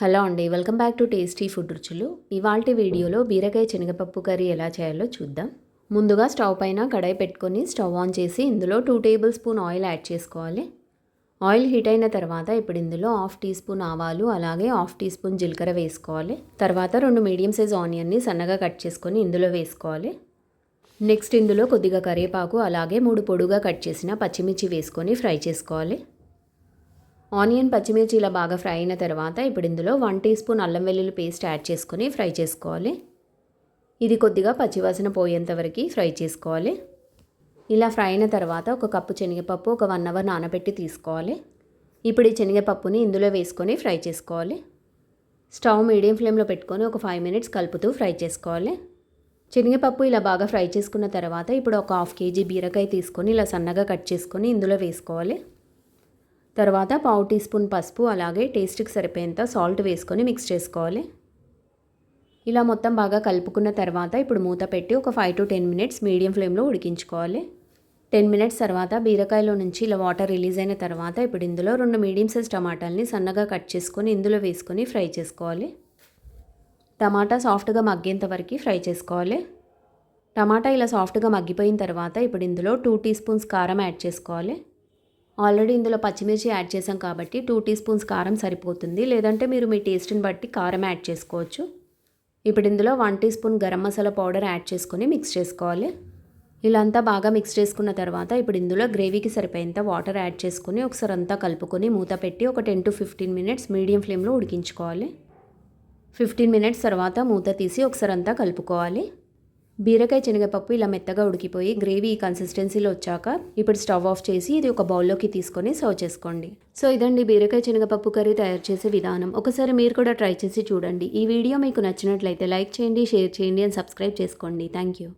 Hello అండి welcome back to tasty food రుచులు. ఇవాళ వీడియోలో బీరకాయ శనగపప్పు కర్రీ ఎలా చేయాలో చూద్దాం. ముందుగా స్టవ్ పైన కడాయి పెట్టుకొని స్టవ్ ఆన్ చేసి ఇందులో two tablespoon oil add చేసుకోవాలి. ఆయిల్ హీట్ అయిన తర్వాత ఇప్పుడు ఇందులో హాఫ్ టీ స్పూన్ ఆవాలు అలాగే హాఫ్ టీ స్పూన్ జీలకర్ర వేసుకోవాలి. తర్వాత రెండు మీడియం సైజ్ ఆనియన్ని సన్నగా కట్ చేసుకొని ఇందులో వేసుకోవాలి. నెక్స్ట్ ఇందులో కొద్దిగా కరివేపాకు అలాగే మూడు పొడుగా కట్ చేసిన పచ్చిమిర్చి వేసుకొని ఫ్రై చేసుకోవాలి. ఆనియన్ పచ్చిమిర్చి ఇలా బాగా ఫ్రై అయిన తర్వాత ఇప్పుడు ఇందులో వన్ టీ స్పూన్ అల్లం వెల్లుల్లి పేస్ట్ యాడ్ చేసుకొని ఫ్రై చేసుకోవాలి. ఇది కొద్దిగా పచ్చివాసన పోయేంత వరకు ఫ్రై చేసుకోవాలి. ఇలా ఫ్రై అయిన తర్వాత ఒక కప్పు శనగపప్పు ఒక వన్ అవర్ నానబెట్టి తీసుకోవాలి. ఇప్పుడు ఈ శనగపప్పుని ఇందులో వేసుకొని ఫ్రై చేసుకోవాలి. స్టవ్ మీడియం ఫ్లేమ్లో పెట్టుకొని ఒక ఫైవ్ మినిట్స్ కలుపుతూ ఫ్రై చేసుకోవాలి. శనగపప్పు ఇలా బాగా ఫ్రై చేసుకున్న తర్వాత ఇప్పుడు ఒక హాఫ్ కేజీ బీరకాయ తీసుకొని ఇలా సన్నగా కట్ చేసుకొని ఇందులో వేసుకోవాలి. తర్వాత పావు టీ స్పూన్ పసుపు అలాగే టేస్ట్కి సరిపోయేంత సాల్ట్ వేసుకొని మిక్స్ చేసుకోవాలి. ఇలా మొత్తం బాగా కలుపుకున్న తర్వాత ఇప్పుడు మూత పెట్టి ఒక five to ten minutes medium ఫ్లేమ్లో ఉడికించుకోవాలి. టెన్ మినిట్స్ తర్వాత బీరకాయలో నుంచి ఇలా వాటర్ రిలీజ్ అయిన తర్వాత ఇప్పుడు ఇందులో రెండు మీడియం సైజ్ టమాటాలని సన్నగా కట్ చేసుకొని ఇందులో వేసుకొని ఫ్రై చేసుకోవాలి. టమాటా సాఫ్ట్గా మగ్గేంత వరకు ఫ్రై చేసుకోవాలి. టమాటా ఇలా సాఫ్ట్గా మగ్గిపోయిన తర్వాత ఇప్పుడు ఇందులో టూ టీ స్పూన్స్ కారం యాడ్ చేసుకోవాలి. ఆల్రెడీ ఇందులో పచ్చిమిర్చి యాడ్ చేసాం కాబట్టి టూ టీ స్పూన్స్ కారం సరిపోతుంది. లేదంటే మీరు మీ టేస్ట్ని బట్టి కారం యాడ్ చేసుకోవచ్చు. ఇప్పుడు ఇందులో one teaspoon garam masala powder add చేసుకొని మిక్స్ చేసుకోవాలి. ఇలా అంతా బాగా మిక్స్ చేసుకున్న తర్వాత ఇప్పుడు ఇందులో గ్రేవీకి సరిపోయేంత వాటర్ యాడ్ చేసుకుని ఒకసారి అంతా కలుపుకొని మూత పెట్టి ఒక ten to fifteen minutes medium ఫ్లేమ్లో ఉడికించుకోవాలి. ఫిఫ్టీన్ మినిట్స్ తర్వాత మూత తీసి ఒకసారి అంతా కలుపుకోవాలి. బీరకాయ శనగపప్పు ఇలా మెత్తగా ఉడికిపోయి గ్రేవీ కన్సిస్టెన్సీలో వచ్చాక ఇప్పుడు స్టవ్ ఆఫ్ చేసి ఇది ఒక బౌల్లోకి తీసుకొని సర్వ్ చేసుకోండి. సో ఇదండి బీరకాయ శనగపప్పు కర్రీ తయారు చేసే విధానం. ఒకసారి మీరు కూడా ట్రై చేసి చూడండి. ఈ వీడియో మీకు నచ్చినట్లయితే లైక్ చేయండి షేర్ చేయండి అండ్ సబ్స్క్రైబ్ చేసుకోండి. Thank you.